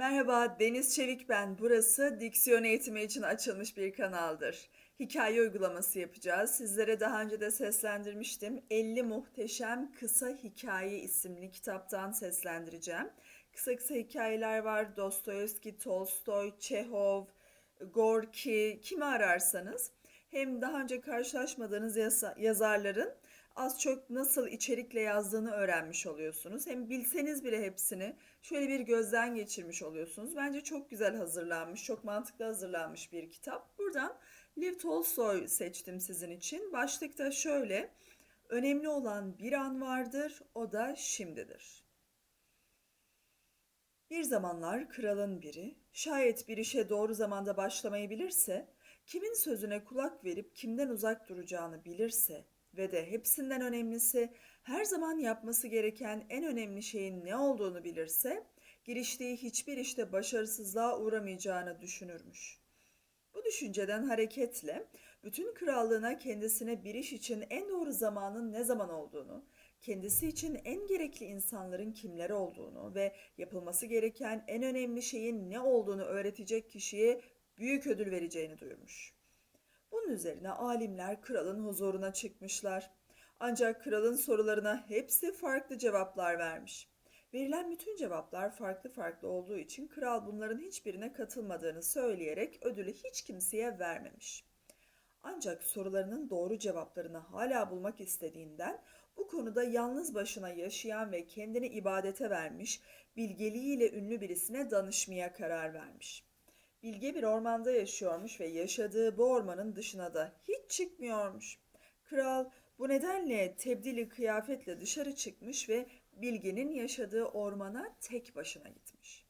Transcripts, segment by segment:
Merhaba, Deniz Çevik ben. Burası diksiyon eğitimi için açılmış bir kanaldır. Hikaye uygulaması yapacağız. Sizlere daha önce de seslendirmiştim. 50 Muhteşem Kısa Hikaye isimli kitaptan seslendireceğim. Kısa kısa hikayeler var. Dostoyevski, Tolstoy, Çehov, Gorki, kimi ararsanız. Hem daha önce karşılaşmadığınız yazarların az çok nasıl içerikle yazdığını öğrenmiş oluyorsunuz. Hem bilseniz bile hepsini şöyle bir gözden geçirmiş oluyorsunuz. Bence çok güzel hazırlanmış, çok mantıklı hazırlanmış bir kitap. Buradan Lev Tolstoy seçtim sizin için. Başlıkta şöyle, önemli olan bir an vardır, o da şimdidir. Bir zamanlar kralın biri, şayet bir işe doğru zamanda başlamayı bilirse, kimin sözüne kulak verip kimden uzak duracağını bilirse ve de hepsinden önemlisi her zaman yapması gereken en önemli şeyin ne olduğunu bilirse, giriştiği hiçbir işte başarısızlığa uğramayacağını düşünürmüş. Bu düşünceden hareketle bütün krallığına kendisine bir iş için en doğru zamanın ne zaman olduğunu, kendisi için en gerekli insanların kimler olduğunu ve yapılması gereken en önemli şeyin ne olduğunu öğretecek kişiye büyük ödül vereceğini duyurmuş. Bunun üzerine alimler kralın huzuruna çıkmışlar. Ancak kralın sorularına hepsi farklı cevaplar vermiş. Verilen bütün cevaplar farklı farklı olduğu için kral bunların hiçbirine katılmadığını söyleyerek ödülü hiç kimseye vermemiş. Ancak sorularının doğru cevaplarını hala bulmak istediğinden bu konuda yalnız başına yaşayan ve kendini ibadete vermiş, bilgeliğiyle ünlü birisine danışmaya karar vermiş. Bilge bir ormanda yaşıyormuş ve yaşadığı bu ormanın dışına da hiç çıkmıyormuş. Kral bu nedenle tebdili kıyafetle dışarı çıkmış ve Bilge'nin yaşadığı ormana tek başına gitmiş.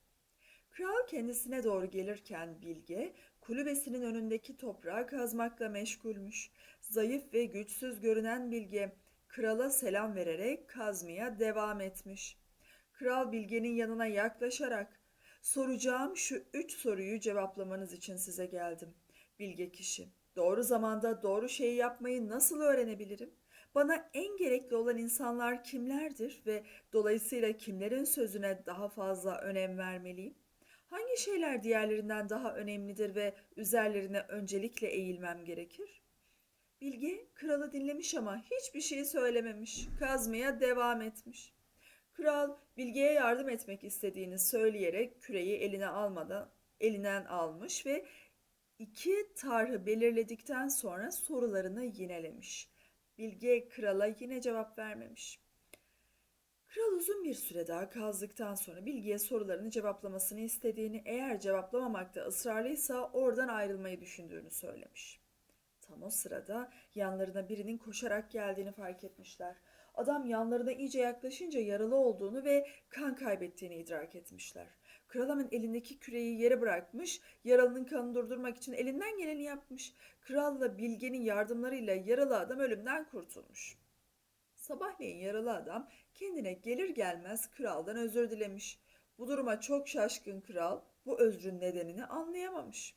Kral kendisine doğru gelirken Bilge, kulübesinin önündeki toprağı kazmakla meşgulmüş. Zayıf ve güçsüz görünen Bilge, krala selam vererek kazmaya devam etmiş. Kral Bilge'nin yanına yaklaşarak, soracağım şu üç soruyu cevaplamanız için size geldim. Bilge kişi, doğru zamanda doğru şeyi yapmayı nasıl öğrenebilirim? Bana en gerekli olan insanlar kimlerdir ve dolayısıyla kimlerin sözüne daha fazla önem vermeliyim? Hangi şeyler diğerlerinden daha önemlidir ve üzerlerine öncelikle eğilmem gerekir? Bilge kralı dinlemiş ama hiçbir şey söylememiş. Kazmaya devam etmiş. Kral Bilge'ye yardım etmek istediğini söyleyerek küreyi eline almadan elinden almış ve iki tarhı belirledikten sonra sorularını yinelemiş. Bilge krala yine cevap vermemiş. Kral uzun bir süre daha kazdıktan sonra Bilge'ye sorularını cevaplamasını istediğini, eğer cevaplamamakta ısrarlıysa oradan ayrılmayı düşündüğünü söylemiş. Tam o sırada yanlarına birinin koşarak geldiğini fark etmişler. Adam yanlarına iyice yaklaşınca yaralı olduğunu ve kan kaybettiğini idrak etmişler. Kral hemen elindeki küreyi yere bırakmış, yaralının kanını durdurmak için elinden geleni yapmış. Kralla Bilge'nin yardımlarıyla yaralı adam ölümden kurtulmuş. Sabahleyin yaralı adam kendine gelir gelmez kraldan özür dilemiş. Bu duruma çok şaşkın kral bu özrün nedenini anlayamamış.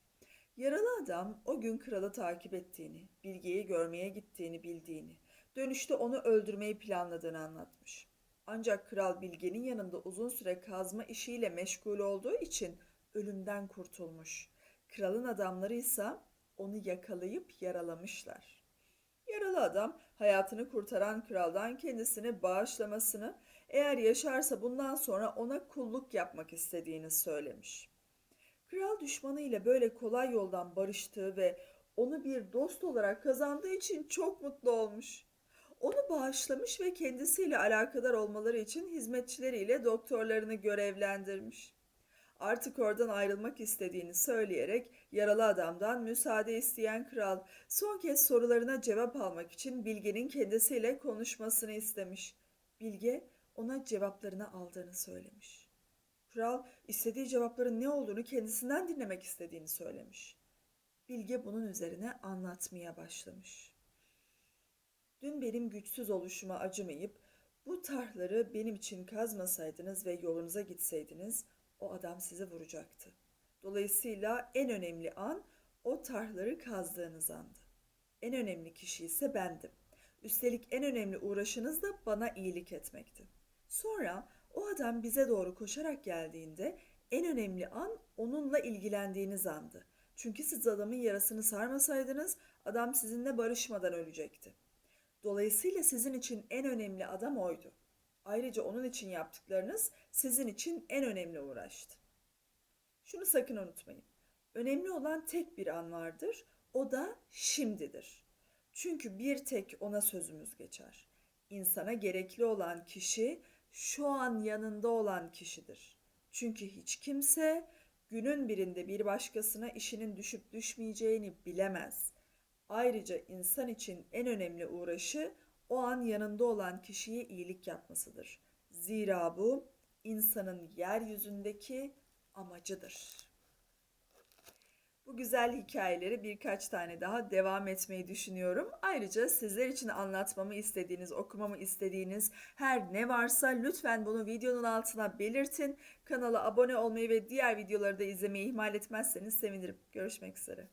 Yaralı adam o gün kralı takip ettiğini, Bilge'yi görmeye gittiğini bildiğini, dönüşte onu öldürmeyi planladığını anlatmış. Ancak kral Bilge'nin yanında uzun süre kazma işiyle meşgul olduğu için ölümden kurtulmuş. Kralın adamları ise onu yakalayıp yaralamışlar. Yaralı adam hayatını kurtaran kraldan kendisini bağışlamasını, eğer yaşarsa bundan sonra ona kulluk yapmak istediğini söylemiş. Kral düşmanıyla böyle kolay yoldan barıştığı ve onu bir dost olarak kazandığı için çok mutlu olmuş. Onu bağışlamış ve kendisiyle alakadar olmaları için hizmetçileriyle doktorlarını görevlendirmiş. Artık oradan ayrılmak istediğini söyleyerek yaralı adamdan müsaade isteyen kral son kez sorularına cevap almak için Bilge'nin kendisiyle konuşmasını istemiş. Bilge ona cevaplarını aldığını söylemiş. Kral istediği cevapların ne olduğunu kendisinden dinlemek istediğini söylemiş. Bilge bunun üzerine anlatmaya başlamış. Dün benim güçsüz oluşuma acımayıp bu tarhları benim için kazmasaydınız ve yolunuza gitseydiniz o adam sizi vuracaktı. Dolayısıyla en önemli an o tarhları kazdığınız andı. En önemli kişi ise bendim. Üstelik en önemli uğraşınız da bana iyilik etmekti. Sonra o adam bize doğru koşarak geldiğinde en önemli an onunla ilgilendiğiniz andı. Çünkü siz adamın yarasını sarmasaydınız adam sizinle barışmadan ölecekti. Dolayısıyla sizin için en önemli adam oydu. Ayrıca onun için yaptıklarınız sizin için en önemli uğraştı. Şunu sakın unutmayın. Önemli olan tek bir an vardır. O da şimdidir. Çünkü bir tek ona sözümüz geçer. İnsana gerekli olan kişi şu an yanında olan kişidir. Çünkü hiç kimse günün birinde bir başkasına işinin düşüp düşmeyeceğini bilemez. Ayrıca insan için en önemli uğraşı o an yanında olan kişiye iyilik yapmasıdır. Zira bu insanın yeryüzündeki amacıdır. Bu güzel hikayeleri birkaç tane daha devam etmeyi düşünüyorum. Ayrıca sizler için anlatmamı istediğiniz, okumamı istediğiniz her ne varsa lütfen bunu videonun altına belirtin. Kanala abone olmayı ve diğer videoları da izlemeyi ihmal etmezseniz sevinirim. Görüşmek üzere.